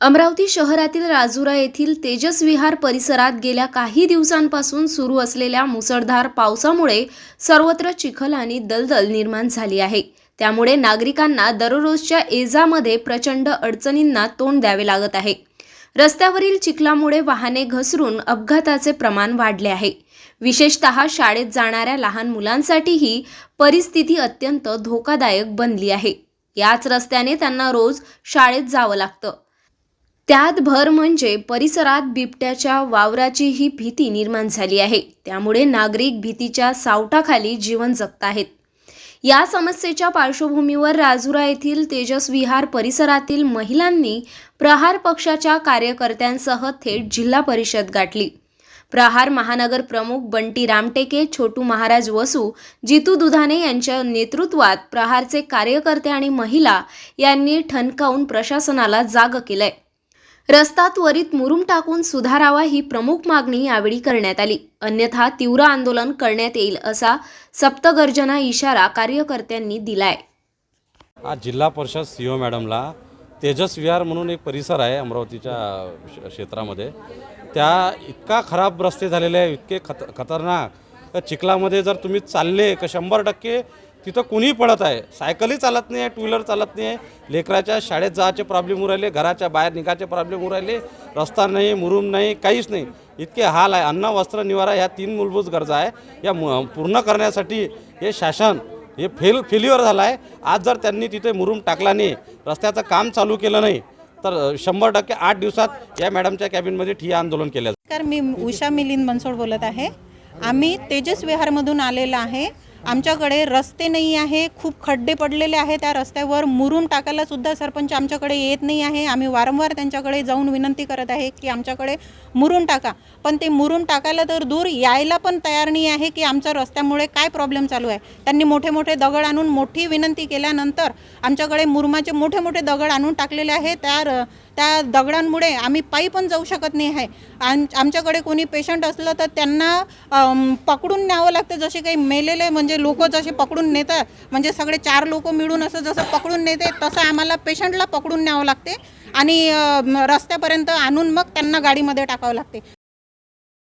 अमरावती शहरातील राजुरा येथील तेजस विहार परिसरात गेल्या काही दिवसांपासून सुरू असलेल्या मुसळधार पावसामुळे सर्वत्र चिखल आणि दलदल निर्माण झाली आहे. त्यामुळे नागरिकांना दररोजच्या एजामध्ये प्रचंड अडचणींना तोंड द्यावे लागत आहे. रस्त्यावरील चिखलामुळे वाहने घसरून अपघाताचे प्रमाण वाढले आहे. विशेषतः शाळेत जाणाऱ्या लहान मुलांसाठीही परिस्थिती अत्यंत धोकादायक बनली आहे. याच रस्त्याने त्यांना रोज शाळेत जावं लागतं. त्यात भर म्हणजे परिसरात बिबट्याच्या वावराची ही भीती निर्माण झाली आहे. त्यामुळे नागरिक भीतीच्या सावटाखाली जीवन जगत आहेत. या समस्येच्या पार्श्वभूमीवर राजुरा येथील तेजस विहार परिसरातील महिलांनी प्रहार पक्षाच्या कार्यकर्त्यांसह थेट जिल्हा परिषद गाठली. प्रहार महानगर प्रमुख बंटी रामटेके छोटू महाराज वसू जितू दुधाने यांच्या नेतृत्वात प्रहारचे कार्यकर्ते आणि महिला यांनी ठणकावून प्रशासनाला जाग केलंय. रस्ता त्वरित मुरुम टाकून सुधारावा ही प्रमुख मागणी यावेळी करण्यात आली. अन्यथा तीव्र आंदोलन करण्यात येईल असा सप्तगर्जना इशारा कार्यकर्त्यांनी दिलाय. आज जिल्हा परिषद सीओ मॅडमला तेजस विहार म्हणून एक परिसर आहे अमरावतीच्या क्षेत्रामध्ये. त्या इतका खराब रस्ते झालेले आहे इतके खत खतरनाक. चिखलामध्ये जर तुम्ही चालले का शंभर टक्के तिथं कुणीही पडत आहे. सायकलही चालत नाही आहे टू व्हीलर चालत नाही आहे. लेकराच्या शाळेत जायचे प्रॉब्लेम होऊ राहिले घराच्या बाहेर निघायचे प्रॉब्लेम होऊ राहिले रस्ता नाही मुरुम नाही काहीच नाही. इतके हाल आहे. अन्न वस्त्र निवारा ह्या तीन मूलभूत गरजा आहे. या मु- पूर्ण करण्यासाठी हे शासन हे फेल फेल्युअर झालं आहे आज जर त्यांनी तिथे मुरूम टाकला नाही रस्त्याचं काम चालू केलं नाही तर शंभर टक्के आठ दिवसात या मॅडमच्या कॅबिनमध्ये ठिय्या आंदोलन केलं नमस्कार मी उषा मिलिंद बनसोड बोलत आहे. आम्ही तेजस विहारमधून आलेलं आहे. आमच्याकडे रस्ते नाही आहे खूप खड्डे पडलेले आहे त्या रस्त्यावर मुरून टाकायला सुद्धा सरपंच आमच्याकडे येत नाही आहे. आम्ही वारंवार त्यांच्याकडे जाऊन विनंती करत आहे की आमच्याकडे मुरून टाका. पण ते मुरून टाकायला तर दूर यायला पण तयार नाही आहे की आमच्या रस्त्यामुळे काय प्रॉब्लेम चालू आहे. त्यांनी मोठे मोठे दगड आणून मोठी विनंती केल्यानंतर आमच्याकडे मुरमाचे मोठे मोठे दगड आणून टाकलेले आहे. त्या र- त्या दगडांमुळे आम्ही पायी पण जाऊ शकत नाही आहे. आम आमच्याकडे कोणी पेशंट असलं तर त्यांना पकडून न्यावं लागतं. जसे काही मेलेले म्हणजे म्हणजे लोक जसे पकडून नेतात म्हणजे सगळे चार लोक मिळून असं जसं पकडून नेते तसं आम्हाला पेशंटला पकडून न्यावं लागते आणि रस्त्यापर्यंत आणून मग त्यांना गाडीमध्ये टाकावं लागते.